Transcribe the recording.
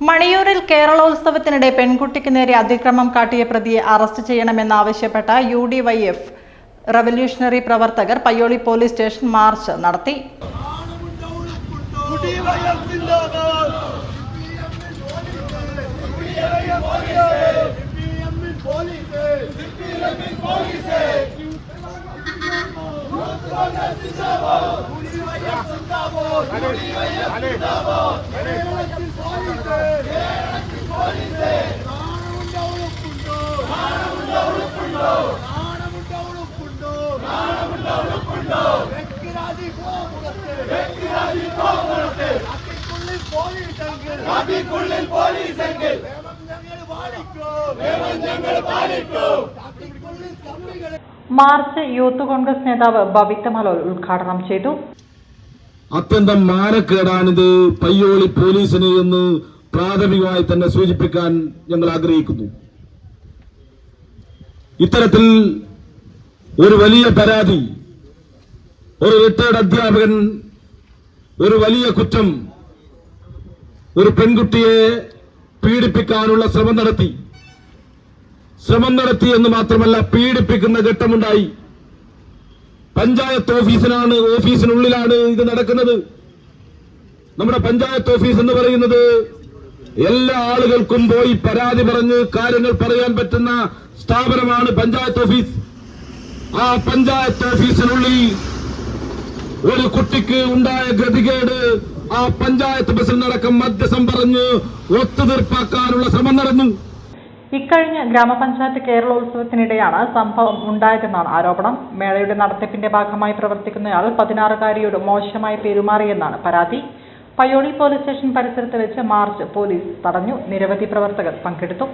മണിയൂരിൽ കേരളോത്സവത്തിനിടെ പെൺകുട്ടിക്ക് നേരെ അതിക്രമം കാട്ടിയ പ്രതിയെ arrest ചെയ്യണമെന്നാവശ്യപ്പെട്ട U D Y F revolutionary പ്രവർത്തകർ പയ്യോളി പോലീസ് സ്റ്റേഷൻ മാർച്ച് നടത്തി. കുടിവെള്ളം நாட்டிற்குள்ளில் போலீசங்கள் வேமஞ்சங்கள் பாலிக்கும். வேமஞ்சங்கள் பாலிக்கும் நாட்டிற்குள்ளில் தம்பிகளை മാർച്ച് യൂത്ത് കോൺഗ്രസ് നേതാവ് ബബിത്ത മലോൽ ഉദ്ഘാടനം ചെയ്തു. അത്യന്തം മാനക്കേടാണിത് പയ്യോളി പോലീസിന് എന്ന് പ്രാഥമികമായി തന്നെ സൂചിപ്പിക്കാൻ ഞങ്ങൾ ആഗ്രഹിക്കുന്നു. ഇത്തരത്തിൽ ഒരു വലിയ പരാതി ഒരു റിട്ടയർഡ് അധ്യാപകൻ ഒരു വലിയ കുറ്റം ഒരു പെൺകുട്ടിയെ പീഡിപ്പിക്കാനുള്ള ശ്രമം നടത്തി. ശ്രമം നടത്തി എന്ന് മാത്രമല്ല പീഡിപ്പിക്കുന്ന ഘട്ടമുണ്ടായി. പഞ്ചായത്ത് ഓഫീസിനാണ് ഓഫീസിനുള്ളിലാണ് ഇത് നടക്കുന്നത്. നമ്മുടെ പഞ്ചായത്ത് ഓഫീസ് എന്ന് പറയുന്നത് എല്ലാ ആളുകൾക്കും പോയി പരാതി പറഞ്ഞ് കാര്യങ്ങൾ പറയാൻ പറ്റുന്ന സ്ഥാപനമാണ് പഞ്ചായത്ത് ഓഫീസ്. ആ പഞ്ചായത്ത് ഓഫീസിനുള്ളിൽ ഒരു കുട്ടിക്ക് ഉണ്ടായ ഗതികേട് ആ പഞ്ചായത്ത് ബസ്സിൽ നടക്കം മദ്യസം പറഞ്ഞ് ഒത്തുതീർപ്പാക്കാനുള്ള ശ്രമം നടന്നു. ഇക്കഴിഞ്ഞ ഗ്രാമപഞ്ചായത്ത് കേരളോത്സവത്തിനിടെയാണ് സംഭവം ഉണ്ടായതെന്നാണ് ആരോപണം. മേളയുടെ നടത്തിപ്പിന്റെ ഭാഗമായി പ്രവർത്തിക്കുന്നയാൾ പതിനാറുകാരിയോട് മോശമായി പെരുമാറിയെന്നാണ് പരാതി. പയ്യോളി പോലീസ് സ്റ്റേഷൻ പരിസരത്ത് വെച്ച് മാർച്ച് പോലീസ് തടഞ്ഞു. നിരവധി പ്രവർത്തകർ പങ്കെടുത്തു.